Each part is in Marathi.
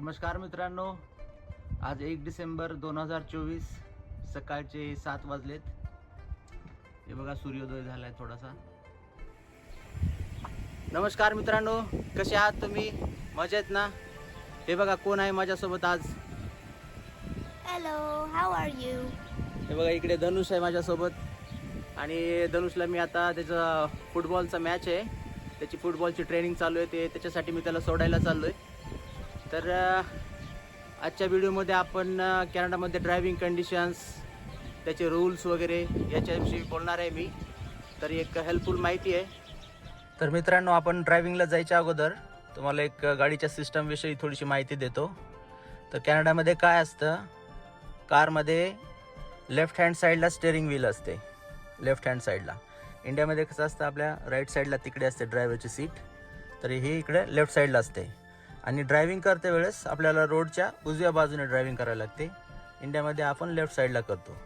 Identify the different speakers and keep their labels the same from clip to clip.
Speaker 1: नमस्कार मित्रांनो. आज एक डिसेंबर दोन हजार चोवीस सकाळचे सात वाजलेत. हे बघा सूर्योदय झालाय थोडासा. नमस्कार मित्रांनो कसे आहात तुम्ही? मजेत ना? हे बघा कोण आहे माझ्यासोबत आज?
Speaker 2: Hello, how are you?
Speaker 1: हे बघा इकडे धनुष आहे माझ्यासोबत. आणि धनुषला मी आता त्याचं फुटबॉलचा मॅच आहे. त्याची फुटबॉलची ट्रेनिंग चालू आहे ते त्याच्यासाठी मी त्याला सोडायला चाललो आहे तर आजच्या व्हिडिओमध्ये आपण कॅनडामध्ये ड्रायव्हिंग कंडिशन्स त्याचे रूल्स वगैरे याच्याविषयी बोलणार आहे मी. तर एक हेल्पफुल माहिती आहे. तर मित्रांनो आपण ड्रायव्हिंगला जायच्या अगोदर तुम्हाला एक गाडीच्या सिस्टमविषयी थोडीशी माहिती देतो. तर कॅनडामध्ये काय असतं? कारमध्ये लेफ्ट हँड साईडला स्टेअरिंग व्हील असते. लेफ्ट हँड साईडला इंडियामध्ये कसं असतं? आपल्या राईट साईडला तिकडे असते ड्रायव्हरची सीट तर ही इकडे लेफ्ट साईडला असते. आणि ड्रायव्हिंग करते वेळेस आपल्याला रोडच्या उजव्या बाजूने ड्रायव्हिंग करायला लागते. इंडियामध्ये आपण लेफ्ट साईडला करतो.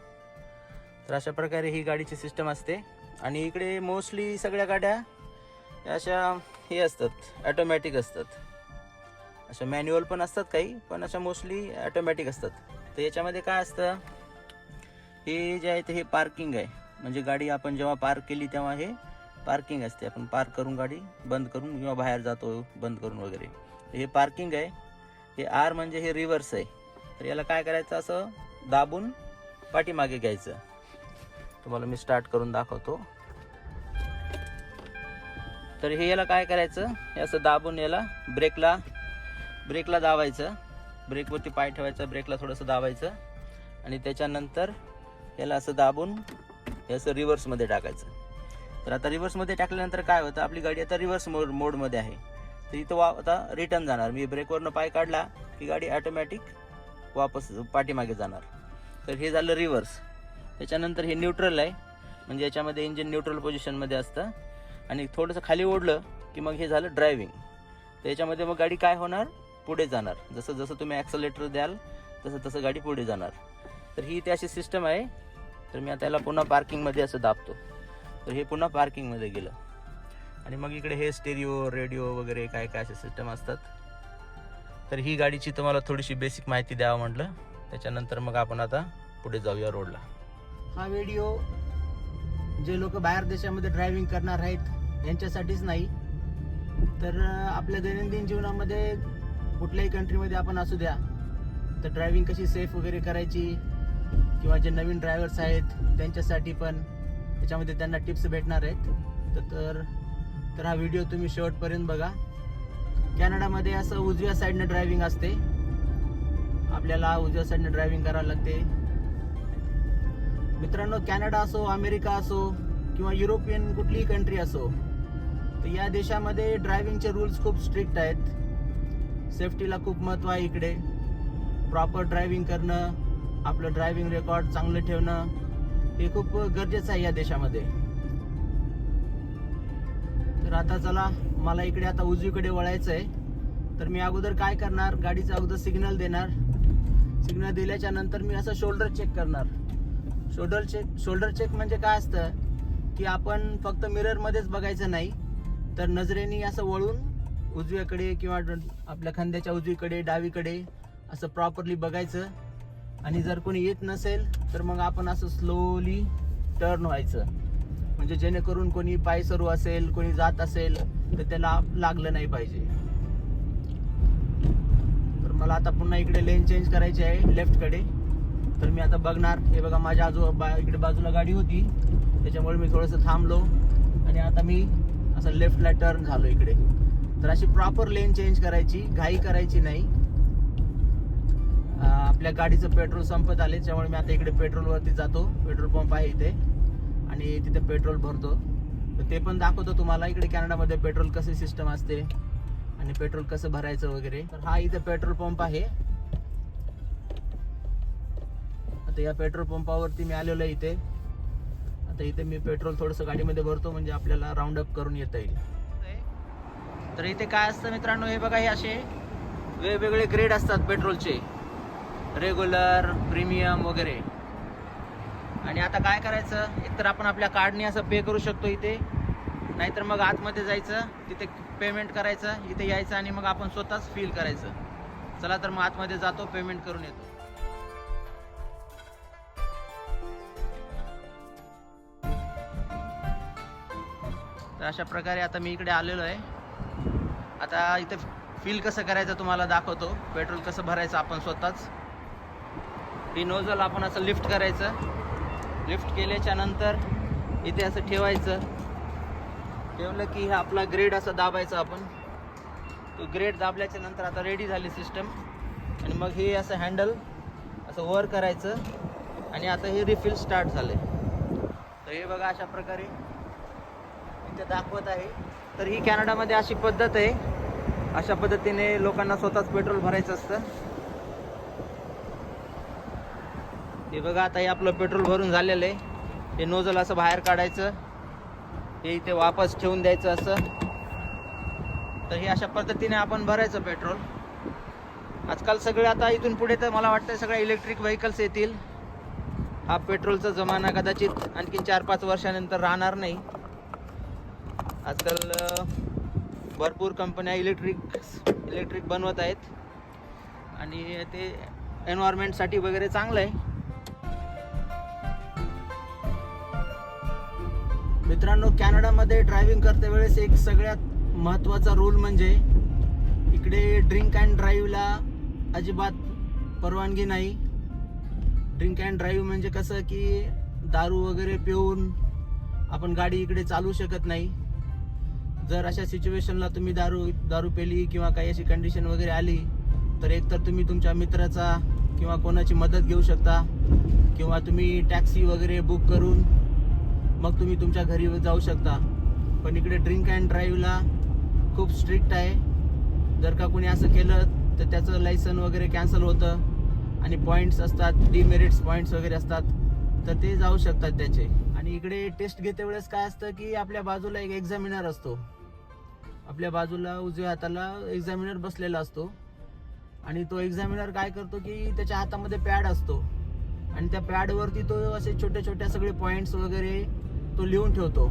Speaker 1: तर अशा प्रकारे ही गाडीची सिस्टम असते. आणि इकडे मोस्टली सगळ्या गाड्या अशा हे असतात ॲटोमॅटिक असतात. अशा मॅन्युअल पण असतात काही पण अशा मोस्टली ॲटोमॅटिक असतात. तर याच्यामध्ये काय असतं हे जे आहे ते हे पार्किंग आहे. म्हणजे गाडी आपण जेव्हा पार्क केली तेव्हा हे पार्किंग असते. आपण पार्क करून गाडी बंद करून किंवा बाहेर जातो बंद करून वगैरे. हे पार्किंग आहे. हे आर म्हणजे हे रिव्हर्स आहे. तर याला काय करायचं असं? दाबून पाठीमागे घ्यायचं. तुम्हाला मी स्टार्ट करून दाखवतो. तर हे याला काय करायचं? हे असं दाबून याला ब्रेकला ब्रेकला दाबायचं. ब्रेकवरती पाय ठेवायचा ब्रेकला थोडंसं दाबायचं. आणि त्याच्यानंतर याला असं दाबून हे असं रिव्हर्समध्ये टाकायचं. तर आता रिव्हर्समध्ये टाकल्यानंतर काय होतं? आपली गाडी आता रिव्हर्स मोड मोडमध्ये आहे. तर इथं वा आता रिटर्न जाणार. मी ब्रेकवरनं पाय काढला की गाडी ॲटोमॅटिक वापस पाठीमागे जाणार. तर हे झालं रिव्हर्स त्याच्यानंतर हे न्यूट्रल आहे. म्हणजे याच्यामध्ये इंजिन न्यूट्रल पोझिशनमध्ये असतं. आणि थोडंसं खाली ओढलं की मग हे झालं ड्रायव्हिंग तर याच्यामध्ये मग गाडी काय होणार? पुढे जाणार. जसं जसं तुम्ही ॲक्सलेटर द्याल तसं तसं गाडी पुढे जाणार. तर ही इथे अशी सिस्टम आहे. तर मी आता याला पुन्हा पार्किंगमध्ये असं दाबतो. तर हे पुन्हा पार्किंगमध्ये गेलं. आणि मग इकडे हे स्टेरिओ रेडिओ वगैरे काय काय असे सिस्टम असतात. तर ही गाडीची तुम्हाला थोडीशी बेसिक माहिती द्यावं म्हटलं. त्याच्यानंतर मग आपण आता पुढे जाऊया रोडला हा व्हिडिओ जे लोक बाहेर देशामध्ये ड्रायव्हिंग करणार आहेत यांच्यासाठीच नाही. तर आपल्या दैनंदिन जीवनामध्ये कुठल्याही कंट्रीमध्ये आपण असू द्या तर ड्रायव्हिंग कशी सेफ वगैरे करायची किंवा जे नवीन ड्रायव्हर्स आहेत त्यांच्यासाठी पण त्याच्यामध्ये त्यांना टिप्स भेटणार आहेत. तर- तर हा व्हिडिओ तुम्ही शेवटपर्यंत बघा. कॅनडामध्ये असं उजव्या साईडनं ड्रायव्हिंग असते. आपल्याला उजव्या साईडनं ड्रायव्हिंग करावं लागते. मित्रांनो कॅनडा असो अमेरिका असो किंवा युरोपियन कुठलीही कंट्री असो तर या देशामध्ये ड्रायव्हिंगचे रूल्स खूप स्ट्रिक्ट आहेत. सेफ्टीला खूप महत्त्व आहे इकडे. प्रॉपर ड्रायव्हिंग करणं आपलं ड्रायव्हिंग रेकॉर्ड चांगलं ठेवणं हे खूप गरजेचं आहे या देशामध्ये. तर आता चला मला इकडे आता उजवीकडे वळायचं आहे तर मी अगोदर काय करणार? गाडीचा अगोदर सिग्नल देणार. सिग्नल दिल्याच्या नंतर मी असं शोल्डर चेक करणार. शोल्डर चेक शोल्डर चेक म्हणजे काय असतं? की आपण फक्त मिररमध्येच बघायचं नाही तर नजरेने असं वळून उजव्याकडे किंवा ड- आपल्या खांद्याच्या उजवीकडे डावीकडे असं प्रॉपरली बघायचं. आणि जर कोणी येत नसेल तर मग आपण असं स्लोली टर्न व्हायचं. म्हणजे जेणेकरून कोणी पाय सरू असेल कोणी जात असेल तर त्याला लागलं नाही पाहिजे. तर मला आता पुन्हा इकडे लेन चेंज करायची आहे लेफ्टकडे तर मी आता बघणार. हे बघा माझ्या आजू बा इकडे बाजूला गाडी होती. त्याच्यामुळे मी थोडंसं थांबलो. आणि आता मी असं लेफ्टला टर्न झालो इकडे. तर अशी प्रॉपर लेन चेंज करायची घाई करायची नाही. आपल्या गाडीचं पेट्रोल संपत आले त्यामुळे मी आता इकडे पेट्रोलवरती जातो. पेट्रोल पंप आहे इथे. आणि तिथे पेट्रोल भरतो. तर ते पण दाखवतो तुम्हाला. इकडे कॅनडामध्ये पेट्रोल कसे सिस्टम असते आणि पेट्रोल कसं भरायचं वगैरे. तर हा इथे पेट्रोल पंप आहे. आता या पेट्रोल पंपावरती मी आलेलो आहे इथे. आता इथे मी पेट्रोल थोडंसं गाडीमध्ये भरतो म्हणजे आपल्याला राऊंड अप करून येता येईल. तर इथे काय असतं मित्रांनो हे बघा हे असे वेगवेगळे ग्रेड असतात पेट्रोलचे. रेग्युलर प्रीमियम वगैरे. आणि आता काय करायचं? एकतर आपण आपल्या कार्डने असं पे करू शकतो इथे. नाहीतर मग आतमध्ये जायचं तिथे पेमेंट करायचं इथे यायचं आणि मग आपण स्वतःच फील करायचं. चला तर मग आतमध्ये जातो पेमेंट करून येतो. तर अशा प्रकारे आता मी इकडे आलेलो आहे. आता इथे फील कसं करायचं तुम्हाला दाखवतो. पेट्रोल कसं भरायचं आपण स्वतःच. ही नोजल आपण असं लिफ्ट करायचं. लिफ्ट केल्याच्यानंतर इथे असं ठेवायचं. ठेवलं की हा आपला ग्रेड असं दाबायचा आपण. तो ग्रेड दाबल्याच्या नंतर आता रेडी झाली सिस्टम आणि मग हे असं हँडल असं वर करायचं. आणि आता हे रिफिल स्टार्ट झाले तर हे बघा अशा प्रकारे इथे दाखवत आहे. तर ही कॅनडामध्ये अशी पद्धत आहे. अशा पद्धतीने लोकांना स्वतःच पेट्रोल भरायचं असतं. हे बघा आता हे आपलं पेट्रोल भरून झालेलं आहे. हे नोजल असं बाहेर काढायचं. हे इथे वापस ठेवून द्यायचं असं. तर हे अशा पद्धतीने आपण भरायचं पेट्रोल. आजकाल सगळे आता इथून पुढे तर मला वाटतं सगळ्या इलेक्ट्रिक व्हेकल्स येतील. हा पेट्रोलचा जमाना कदाचित आणखीन चार पाच वर्षानंतर राहणार नाही. आजकाल भरपूर कंपन्या इलेक्ट्रिक इलेक्ट्रिक बनवत आहेत. आणि ते एन्व्हायरमेंटसाठी वगैरे चांगलं आहे. मित्रांनो कॅनडामध्ये ड्रायव्हिंग करते वेळेस एक सगळ्यात महत्त्वाचा रूल म्हणजे इकडे ड्रिंक अँड ड्राईव्हला अजिबात परवानगी नाही. ड्रिंक अँड ड्राईव्ह म्हणजे कसं की दारू वगैरे पिऊन आपण गाडी इकडे चालू शकत नाही. जर अशा सिच्युएशनला तुम्ही दारू दारू पेली किंवा काही अशी कंडिशन वगैरे आली तर एकतर तुम्ही तुमच्या मित्राचा किंवा कोणाची मदत घेऊ शकता किंवा तुम्ही टॅक्सी वगैरे बुक करून मग तुम्ही तुमच्या घरी जाऊ शकता. पण इकडे ड्रिंक अँड ड्राईव्हला खूप स्ट्रिक्ट आहे. जर का कोणी असं केलं तर त्याचं लायसन वगैरे कॅन्सल होतं. आणि पॉईंट्स असतात डिमेरिट्स पॉईंट्स वगैरे असतात. तर ते जाऊ शकतात त्याचे. आणि इकडे टेस्ट घेते वेळेस काय असतं की आपल्या बाजूला एक एक्झामिनर असतो. आपल्या बाजूला उजव्या हाताला एक्झामिनर बसलेला असतो. आणि तो एक्झामिनर काय करतो की त्याच्या हातामध्ये पॅड असतो. आणि त्या पॅडवरती तो असे छोट्या छोट्या सगळे पॉईंट्स वगैरे तो लिहून ठेवतो.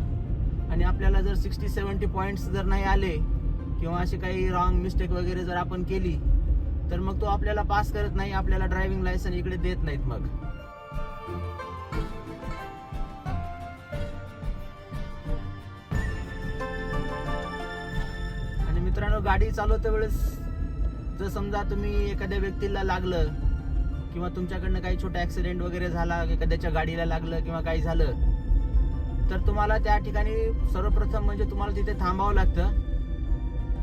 Speaker 1: आणि आपल्याला जर सिक्स्टी सेवन्टी पॉईंट्स जर नाही आले किंवा असे काही रॉंग मिस्टेक वगैरे जर आपण केली तर मग तो आपल्याला पास करत नाही आपल्याला ड्रायव्हिंग लायसन इकडे देत नाहीत मग. आणि मित्रांनो गाडी चालवते वेळेस जर समजा तुम्ही एखाद्या व्यक्तीला लागलं किंवा तुमच्याकडनं काही छोटा ॲक्सिडेंट वगैरे झाला एखाद्याच्या गाडीला लागलं किंवा काही झालं तर तुम्हाला त्या ठिकाणी सर्वप्रथम म्हणजे तुम्हाला तिथे थांबावं लागतं.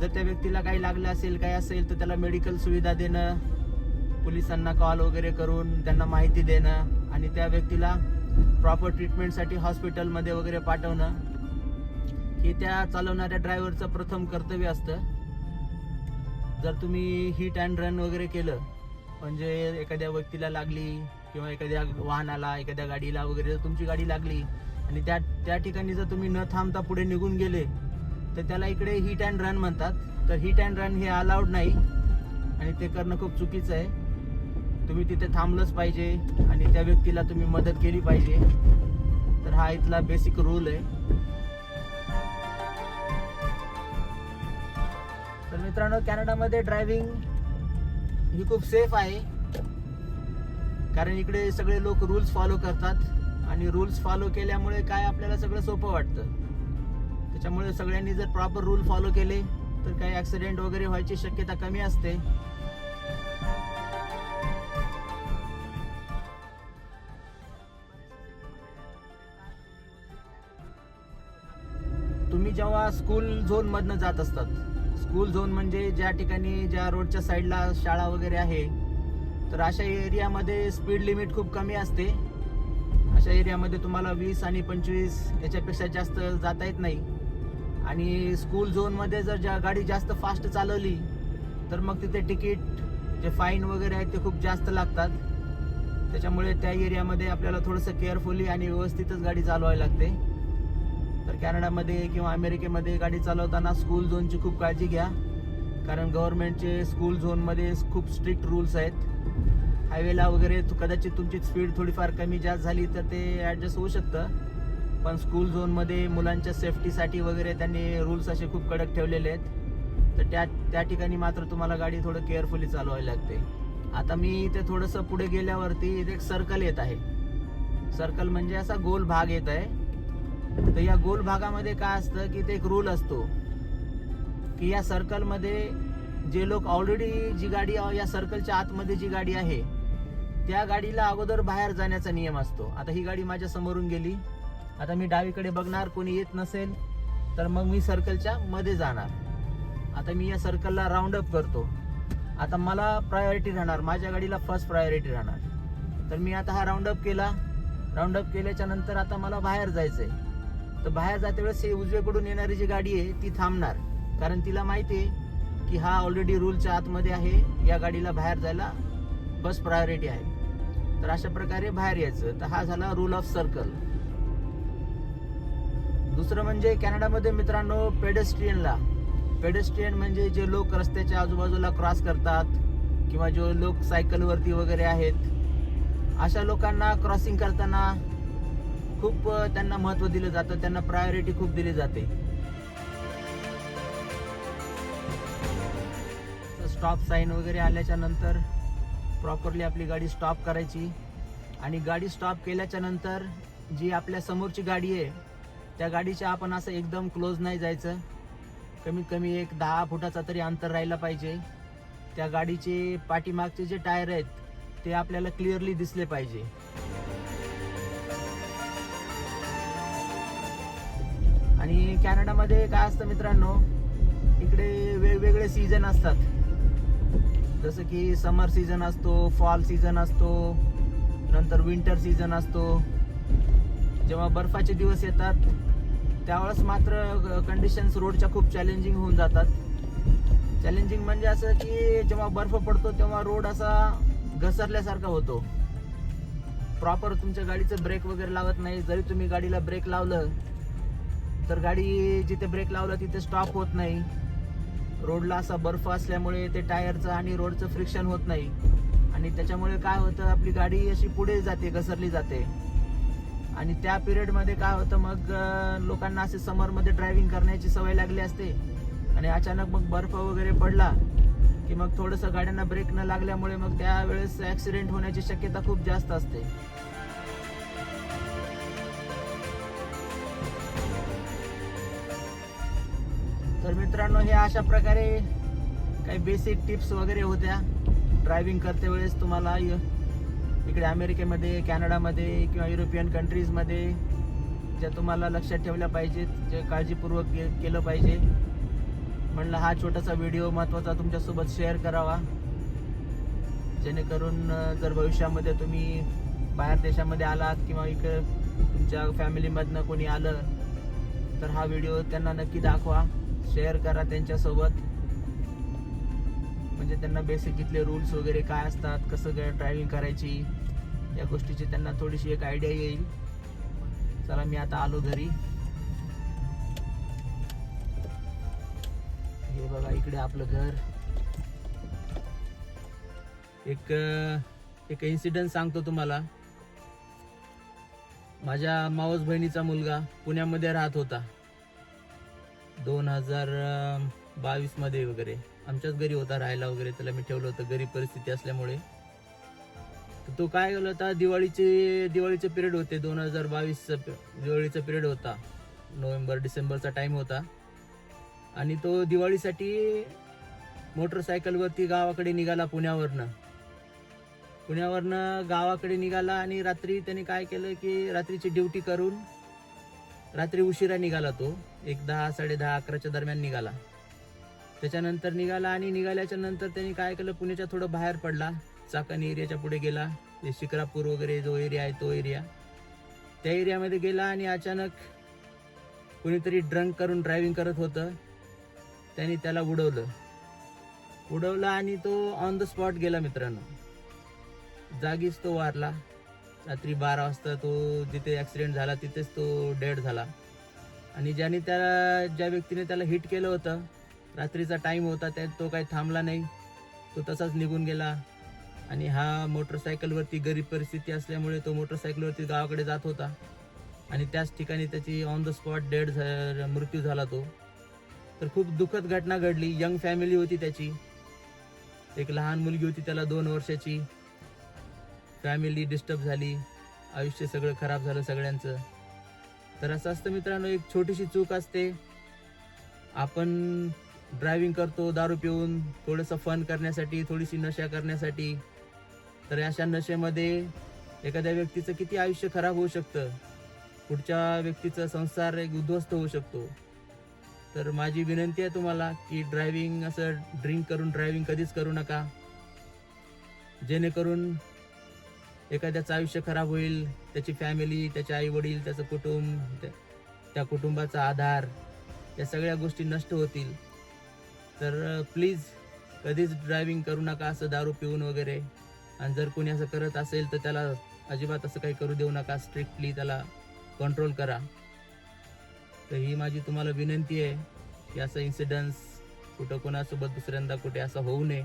Speaker 1: जर त्या व्यक्तीला काही लागलं असेल काही असेल तर त्याला मेडिकल सुविधा देणं पोलिसांना कॉल वगैरे करून त्यांना माहिती देणं आणि त्या व्यक्तीला प्रॉपर ट्रीटमेंटसाठी हॉस्पिटलमध्ये वगैरे पाठवणं. हे त्या चालवणाऱ्या ड्रायव्हरचं प्रथम कर्तव्य असतं. जर तुम्ही हिट अँड रन वगैरे केलं म्हणजे एखाद्या व्यक्तीला लागली किंवा एखाद्या वाहनाला एखाद्या गाडीला वगैरे जर तुमची गाडी लागली आणि त्या त्या ठिकाणी जर तुम्ही न थांबता पुढे निघून गेले तर त्याला इकडे हिट अँड रन म्हणतात. तर हिट अँड रन हे अलाउड नाही. आणि ते करणं खूप चुकीचं आहे. तुम्ही तिथे थांबलंच पाहिजे आणि त्या व्यक्तीला तुम्ही मदत केली पाहिजे. तर हा इथला बेसिक रूल आहे. तर मित्रांनो कॅनडामध्ये ड्रायव्हिंग ही खूप सेफ आहे. कारण इकडे सगळे लोक रूल्स फॉलो करतात. आणि रूल्स फॉलो केल्यामुळे काय आपल्याला सगळं सोपं वाटतं. त्याच्यामुळे सगळ्यांनी जर प्रॉपर रूल फॉलो केले तर काही ॲक्सिडेंट वगैरे व्हायची शक्यता कमी असते. तुम्ही जेव्हा स्कूल झोन मधनं जात असतात स्कूल झोन म्हणजे ज्या ठिकाणी ज्या रोडच्या साईडला शाळा वगैरे आहे तर अशा एरियामध्ये स्पीड लिमिट खूप कमी असते. आमच्या एरियामध्ये तुम्हाला वीस आणि पंचवीस याच्यापेक्षा जास्त जाता येत नाही. आणि स्कूल झोनमध्ये जर ज्या गाडी जास्त फास्ट चालवली तर मग तिथे तिकीट जे फाईन वगैरे आहेत ते खूप जास्त लागतात. त्याच्यामुळे त्या एरियामध्ये आपल्याला थोडंसं केअरफुली आणि व्यवस्थितच गाडी चालवावी लागते. तर कॅनडामध्ये किंवा अमेरिकेमध्ये गाडी चालवताना स्कूल झोनची खूप काळजी घ्या. कारण गव्हर्नमेंटचे स्कूल झोनमध्ये खूप स्ट्रिक्ट रूल्स आहेत. हायवेला वगैरे कदाचित तुमची स्पीड थोडीफार कमी जास्त झाली तर ते ॲडजस्ट होऊ शकतं. पण स्कूल झोनमध्ये मुलांच्या सेफ्टीसाठी वगैरे त्यांनी रूल्स असे खूप कडक ठेवलेले आहेत. तर त्या त्या ठिकाणी मात्र तुम्हाला गाडी थोडं केअरफुली चालवायला लागते. आता मी इथे थोडंसं पुढे गेल्यावरती इथे एक सर्कल येत आहे. सर्कल म्हणजे असा गोल भाग येत आहे. तर या गोल भागामध्ये काय असतं की ते एक रूल असतो. की या सर्कलमध्ये जे लोक ऑलरेडी जी गाडी या सर्कलच्या आतमध्ये जी गाडी आहे त्या गाडीला अगोदर बाहेर जाण्याचा नियम असतो. आता ही गाडी माझ्या समोरून गेली. आता मी डावीकडे बघणार कोणी येत नसेल तर मग मी सर्कलच्या मध्ये जाणार. आता मी या सर्कलला राऊंड अप करतो. आता मला प्रायोरिटी राहणार माझ्या गाडीला फर्स्ट प्रायोरिटी राहणार. तर मी आता हा राऊंड अप केला. राऊंड अप केल्याच्यानंतर आता मला बाहेर जायचंय. तर बाहेर जाते वेळेस ही उजवेकडून येणारी जी गाडी आहे ती थांबणार. कारण तिला माहिती आहे की हा ऑलरेडी रूलच्या आतमध्ये आहे. या गाडीला बाहेर जायला बस प्रायोरिटी आहे. तर अशा प्रकारे बाहेर यायचं. तर हा झाला रूल ऑफ सर्कल दुसरं म्हणजे कॅनडामध्ये मित्रांनो पेडेस्ट्रियनला पेडेस्ट्रियन म्हणजे जे लोक रस्त्याच्या आजूबाजूला क्रॉस करतात किंवा जो लोक सायकलवरती वगैरे आहेत अशा लोकांना क्रॉसिंग करताना खूप त्यांना महत्त्व दिलं जातं. त्यांना प्रायोरिटी खूप दिली जाते. स्टॉप साईन वगैरे आल्याच्यानंतर प्रॉपरली आपली गाडी स्टॉप करायची. आणि गाडी स्टॉप केल्याच्यानंतर जी आपल्या समोरची गाडी आहे त्या गाडीच्या आपण असं एकदम क्लोज नाही जायचं. कमीत कमी एक दहा फुटाचा तरी अंतर राहिला पाहिजे. त्या गाडीचे पाठीमागचे जे टायर आहेत ते आपल्याला क्लिअरली दिसले पाहिजे. आणि कॅनडामध्ये काय असतं मित्रांनो इकडे वेगवेगळे सीझन असतात. जसं की समर सीझन असतो फॉल सीझन असतो नंतर विंटर सीझन असतो. जेव्हा बर्फाचे दिवस येतात त्यावेळेस मात्र कंडिशन्स रोडच्या खूप चॅलेंजिंग होऊन जातात. चॅलेंजिंग म्हणजे असं की जेव्हा बर्फ पडतो तेव्हा रोड असा घसरल्यासारखा होतो. प्रॉपर तुमच्या गाडीचं ब्रेक वगैरे लावत नाही. जरी तुम्ही गाडीला ब्रेक लावलं तर गाडी जिथे ब्रेक लावलं तिथे स्टॉप होत नाही. रोडला असा बर्फ असल्यामुळे ते टायरचं आणि रोडचं फ्रिक्शन होत नाही. आणि त्याच्यामुळे काय होतं आपली गाडी अशी पुढे जाते घसरली जाते. आणि त्या पिरियडमध्ये काय होतं मग लोकांना असे समरमध्ये ड्रायव्हिंग करण्याची सवय लागली असते. आणि अचानक मग बर्फ वगैरे पडला की मग थोडंसं गाड्यांना ब्रेक न लागल्यामुळे मग त्यावेळेस ॲक्सिडेंट होण्याची शक्यता खूप जास्त असते. मित्रांनो हे अशा प्रकारे काही बेसिक टिप्स वगैरे होत्या. ड्रायव्हिंग करते वेळेस तुम्हाला य- इकडे अमेरिकेमध्ये कॅनडामध्ये किंवा युरोपियन कंट्रीजमध्ये ज्या तुम्हाला लक्षात ठेवल्या पाहिजेत जे काळजीपूर्वक के केलं पाहिजे. म्हणलं हा छोटासा व्हिडिओ महत्त्वाचा तुमच्यासोबत शेअर करावा. जेणेकरून जर भविष्यामध्ये तुम्ही बाहेर देशामध्ये आलात किंवा इकडे तुमच्या फॅमिलीमधनं कोणी आलं तर हा व्हिडिओ त्यांना नक्की दाखवा. शेअर करा त्यांच्यासोबत. म्हणजे त्यांना बेसिक इथले रूल्स वगैरे काय असतात कसं काय ड्रायव्हिंग करायची या गोष्टीची त्यांना थोडीशी एक आयडिया येईल. चला मी आता आलो घरी. हे बघा इकडे आपलं घर. एक एक इन्सिडेंट सांगतो तुम्हाला. माझ्या मावस बहिणीचा मुलगा पुण्यामध्ये राहत होता. दोन हजार बावीसमध्ये वगैरे. आमच्याच घरी होता राहायला वगैरे त्याला मी ठेवलं होतं. गरीब परिस्थिती असल्यामुळे. तो काय केला होता दिवाळीचे दिवाळीचे पिरियड होते. दोन हजार बावीस दिवाळीचा पिरियड होता. नोव्हेंबर डिसेंबरचा टाइम होता. आणि तो दिवाळीसाठी मोटरसायकलवरती गावाकडे निघाला पुण्यावरनं. पुण्यावरनं गावाकडे निघाला आणि रात्री त्याने काय केलं की रात्रीची ड्युटी करून रात्री उशिरा निघाला तो. एक दहा साडे दहा अकराच्या दरम्यान निघाला. त्याच्यानंतर निघाला आणि निघाल्याच्या नंतर त्यांनी काय केलं पुण्याच्या थोडं बाहेर पडला. चाकण एरियाच्या पुढे गेला. जे शिक्रापूर वगैरे जो एरिया आहे तो एरिया. त्या एरियामध्ये गेला आणि अचानक कुणीतरी ड्रंक करून ड्रायव्हिंग करत होतं. त्यांनी त्याला उडवलं. उडवलं आणि तो ऑन द स्पॉट गेला मित्रांनो. जागीच तो वारला. रात्री बारा वाजता तो जिथे ॲक्सिडेंट झाला तिथेच तो डेड झाला. आणि ज्याने त्याला ज्या व्यक्तीने त्याला हिट केलं होतं रात्रीचा टाईम होता त्या तो काही थांबला नाही. तो तसाच निघून गेला. आणि हा मोटरसायकलवरती गरीब परिस्थिती असल्यामुळे तो मोटरसायकलवरती गावाकडे जात होता. आणि त्याच ठिकाणी त्याची ऑन द स्पॉट डेड झा मृत्यू झाला तो. तर खूप दुःखद घटना घडली. यंग फॅमिली होती त्याची. एक लहान मुलगी होती त्याला दोन वर्षाची. फॅमिली डिस्टर्ब झाली. आयुष्य सगळं खराब झालं सगळ्यांचं. तर असं असतं मित्रांनो एक छोटीशी चूक असते. आपण ड्रायव्हिंग करतो दारू पिऊन थोडंसं फन करण्यासाठी थोडीशी नशा करण्यासाठी. तर अशा नशेमध्ये एखाद्या व्यक्तीचं किती आयुष्य खराब होऊ शकतं? पुढच्या व्यक्तीचा संसार एक उद्ध्वस्त होऊ शकतो. तर माझी विनंती आहे तुम्हाला की ड्रायव्हिंग असं ड्रिंक करून ड्रायव्हिंग कधीच करू नका. जेणेकरून एखाद्याचं आयुष्य खराब होईल त्याची फॅमिली त्याचे आई वडील त्याचं कुटुंब त्या- कुटुंबाचा आधार या सगळ्या गोष्टी नष्ट होतील. तर प्लीज कधीच ड्रायव्हिंग करू नका असं दारू पिऊन वगैरे. आणि जर कोणी असं करत असेल तर त्याला अजिबात असं काही करू देऊ नका. स्ट्रिक्टली त्याला कंट्रोल करा. तर ही माझी तुम्हाला विनंती आहे की असं इन्सिडन्स कुठं कोणासोबत दुसऱ्यांदा कुठे असं होऊ नये.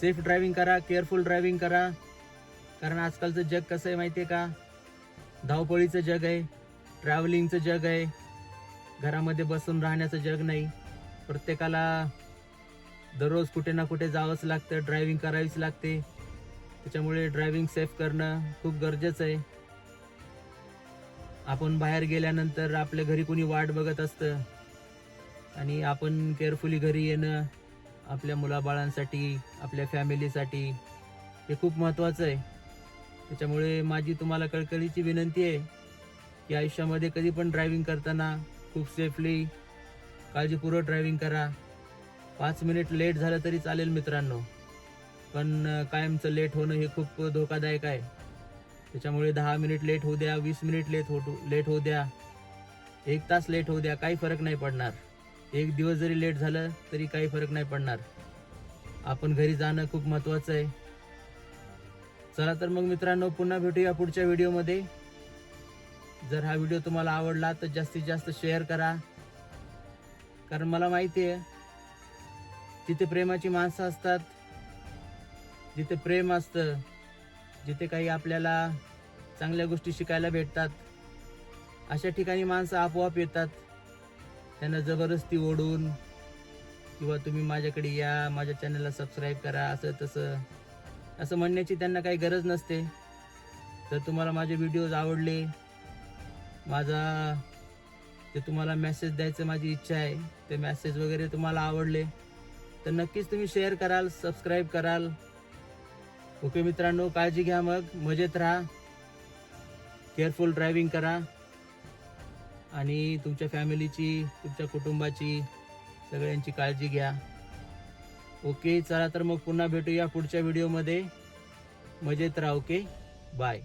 Speaker 1: सेफ ड्रायव्हिंग करा केअरफुल ड्रायव्हिंग करा. कारण आजकालचं जग कसं आहे माहिती आहे का? धावपळीचं जग आहे ट्रॅव्हलिंगचं जग आहे घरामध्ये बसून राहण्याचं जग नाही. प्रत्येकाला दररोज कुठे ना कुठे जावंच लागतं ड्रायव्हिंग करावीच लागते. त्याच्यामुळे ड्रायव्हिंग सेफ करणं खूप गरजेचं आहे. आपण बाहेर गेल्यानंतर आपल्या घरी कोणी वाट बघत असतं आणि आपण केअरफुली घरी येणं आपल्या मुलाबाळांसाठी आपल्या फॅमिलीसाठी हे खूप महत्त्वाचं आहे. त्याच्यामुळे माझी तुम्हाला कळकळीची विनंती आहे की आयुष्यामध्ये कधी पण ड्रायव्हिंग करताना खूप सेफली काळजीपूर्वक ड्रायव्हिंग करा. पाच मिनिट लेट झालं तरी चालेल मित्रांनो. पण कायमचं लेट होणं हे खूप धोकादायक आहे. त्याच्यामुळे दहा मिनिट लेट होऊ द्या वीस मिनिट लेट हो लेट होऊ द्या. एक तास लेट होऊ द्या काही फरक नाही पडणार. एक दिवस जरी लेट झालं तरी काही फरक नाही पडणार. आपण घरी जाणं खूप महत्त्वाचं आहे. चला तर मग मित्रांनो पुन्हा भेटूया पुढच्या व्हिडिओमध्ये. जर हा व्हिडिओ तुम्हाला आवडला तर जास्तीत जास्त शेअर करा. कारण मला माहिती आहे जिथे प्रेमाची माणसं असतात जिथे प्रेम असतं जिथे काही आपल्याला चांगल्या गोष्टी शिकायला भेटतात अशा ठिकाणी माणसं आपोआप येतात. त्यांना जबरदस्ती ओढून किंवा तुम्ही माझ्याकडे या माझ्या चॅनलला सबस्क्राईब करा असं तसं. असं म्हणण्याची त्यांना काही गरज नसते. जर तुम्हाला माझे व्हिडिओज आवडले माझा ते तुम्हाला मेसेज द्यायचं माझी इच्छा आहे ते मेसेज वगैरे तुम्हाला आवडले तर नक्कीच तुम्ही शेअर कराल सबस्क्राईब कराल. ओके मित्रांनो काळजी घ्या मग मजेत राहा. केअरफुल ड्रायव्हिंग करा. आणि तुमच्या फॅमिलीची तुमच्या कुटुंबाची सगळ्यांची काळजी घ्या. ओके चला तर मग पुन्हा भेटूया पुढच्या व्हिडिओमध्ये मजेत राहा ओके? बाय